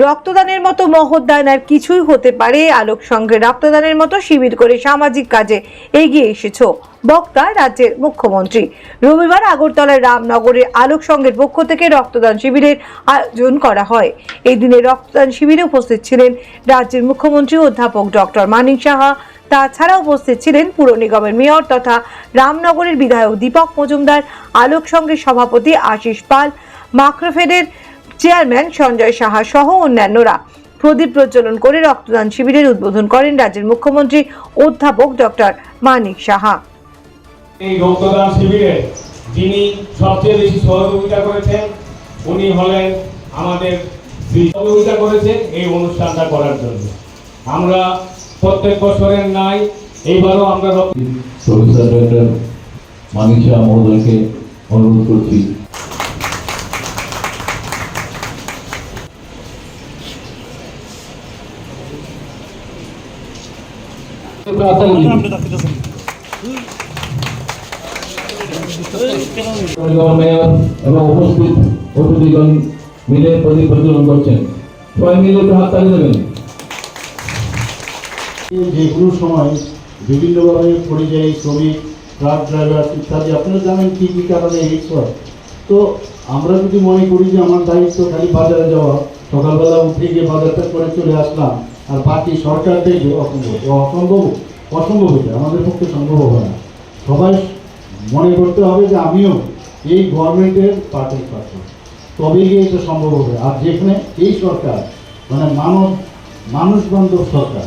রক্তদানের মতো মহৎ দান আর কিছুই হতে পারে। আলোক সংঘে রক্তদানের মতো শিবির করে সামাজিক কাজে এগিয়ে এসেছ বক্তা রাজ্যের মুখ্যমন্ত্রী। রবিবার আগরতলার রামনগরের আলোক সংঘের পক্ষ থেকে রক্তদান শিবিরের আয়োজন করা হয়। এই দিনে রক্তদান শিবিরে উপস্থিত ছিলেন রাজ্যের মুখ্যমন্ত্রী অধ্যাপক ডক্টর মানিক সাহা। তাছাড়া উপস্থিত ছিলেন পুর নিগমের মেয়র তথা রামনগরের বিধায়ক দীপক মজুমদার, আলোক সংঘের সভাপতি আশিস পাল মাক্রোফেডের চেয়ারম্যান সঞ্জয় সাহা সহ অন্যান্যরা। প্রদীপ প্রজ্বলন করে রক্তদান শিবিরের উদ্বোধন করেন রাজ্যের মুখ্যমন্ত্রী অধ্যাপক ডক্টর মানিক সাহা। এই রক্তদান শিবিরে যিনি সবচেয়ে বেশি সহযোগিতা করেছেন উনি হলেন আমাদের সহযোগিতা করেছেন এই অনুষ্ঠানটা করার জন্য। আমরা প্রত্যেক বছরের নাই এইবারও আমরা রক্ত প্রফেসর ডক্টর মানিক শাহ মহোদয়কে অনুরোধ করছি। পরিযায়ী শ্রমিক ট্রাক ড্রাইভার ইত্যাদি আপনারা জানেন কী কী কারণে তো আমরা যদি মনে করি যে আমার দায়িত্ব খালি বাজারে যাওয়া সকালবেলা উঠে গিয়ে বাজারটা করে চলে আসলাম আর বাকি সরকার দেখবে অসম্ভব অসম্ভব অসম্ভব এটা আমাদের পক্ষে সম্ভব হবে না। সবাই মনে করতে হবে যে আমিও এই গভর্নমেন্টের পার্টির পার্টি তবেই গিয়ে এটা সম্ভব হবে। আর যেখানে এই সরকার মানে মানব মানুষ বান্ধব সরকার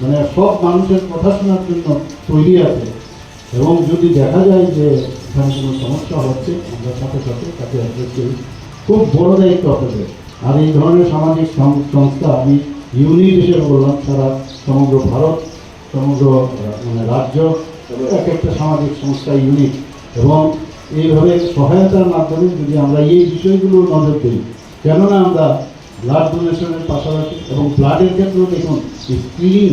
মানে সব মানুষের কথা শোনার জন্য তৈরি আছে, এবং যদি দেখা যায় যে এখানে কোনো সমস্যা হচ্ছে, আমরা সাথে সাথে তাকে অ্যাড্রেস করি। খুব বড় দায়িত্ব আপনাদের। আর এই ধরনের সামাজিক সংস্থা আমি ইউনিট হিসেবে বললাম, সারা সমগ্র ভারত সমগ্র মানে রাজ্য এক একটা সামাজিক সংস্থা ইউনিট এবং এইভাবে সহায়তার মাধ্যমে যদি আমরা এই বিষয়গুলো নজর দিই, কেননা আমরা ব্লাড ডোনেশনের পাশাপাশি এবং ব্লাডের ক্ষেত্রেও দেখুন স্ক্রিনিং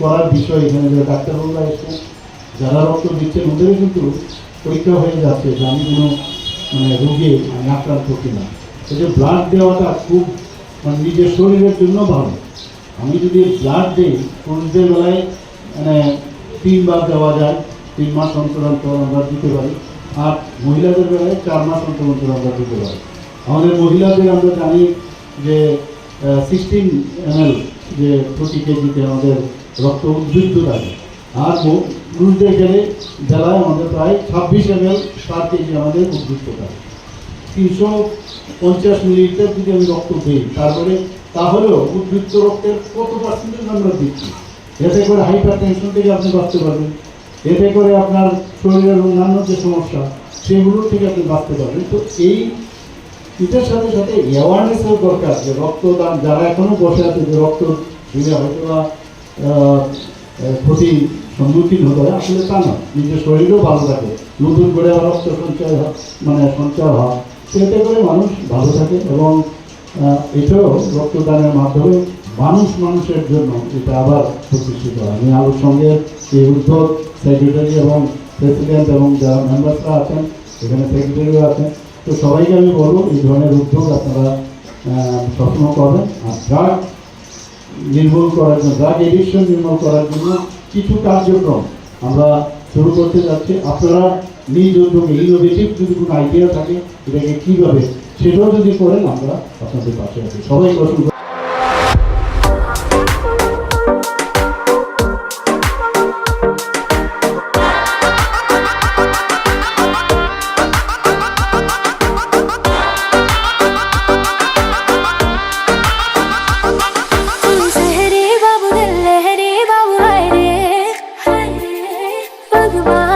করার বিষয় এখানে যে ডাক্তারবাবুরা এসছেন, যারা রক্ত দিচ্ছেন, ওদেরও কিন্তু পরীক্ষা হয়ে যাচ্ছে যে আমি কোনো মানে রোগে আমি আক্রান্ত কিনা। এই যে ব্লাড দেওয়াটা খুব মানে নিজের শরীরের জন্য ভালো। আমি যদি ব্লাড দিই পুরুষদের বেলায় মানে তিন তিনবার দেওয়া যায় তিন মাস অন্তর অন্তর আমরা দিতে পারি। আর মহিলাদের বেলায় চার মাস অন্তর অন্তর আমরা দিতে পারি। আমাদের মহিলাদের আমরা জানি যে সিক্সটিন এমএল যে প্রতি কেজিতে আমাদের রক্ত উদ্বৃত্ত থাকে। আর পুরুষদের গেলে বেলায় আমাদের প্রায় ছাব্বিশ এমএল পার কেজি আমাদের উদ্বৃত্ত থাকে। তিনশো পঞ্চাশ মিলিলিটার যদি আমি রক্ত দিই, তারপরে তাহলেও উদ্বৃত্ত রক্তের কত পার্সেন্টেজ আমরা দিচ্ছি? এতে করে হাইপার টেনশন থেকে আপনি বাঁচতে পারবেন। এতে করে আপনার শরীরের অন্যান্য যে সমস্যা, সেগুলো থেকে আপনি বাঁচতে পারবেন। তো এই এটার সাথে সাথে অ্যাওয়ারনেসও দরকার, যে রক্তদান যারা এখনও বসে আছে, যে রক্ত দিলে হয়তো বা ক্ষতি সম্মুখীন হতে হয়, আসলে তা না নিজের শরীরও ভালো থাকে। নতুন করে রক্ত সঞ্চয় মানে সঞ্চয় হয়। সেটা করে মানুষ ভালো থাকে এবং এটাও রক্তদানের মাধ্যমে মানুষ মানুষের জন্য এটা আবার প্রতিষ্ঠিত আমি আলোর সঙ্গে এই উদ্যোগ সেক্রেটারি এবং প্রেসিডেন্ট এবং যারা মেম্বারসরা আছেন, এখানে সেক্রেটারিও আছেন, তো সবাইকে আমি বলব, এই ধরনের উদ্যোগ আপনারা সবসময় করবেন আর ড্রাগ নির্মূল করার জন্য ড্রাগ এডিকশন নির্মূল করার জন্য কিছু কার্যক্রম আমরা শুরু করতে যাচ্ছি। আপনারা নিজ উদ্যোগে ইনোভেটিভ যদি কোনো আইডিয়া থাকে, এটাকে কীভাবে, সেটাও যদি করেন, আমরা আপনাদের পাশে আছি। সবাই অসংখ্য you want.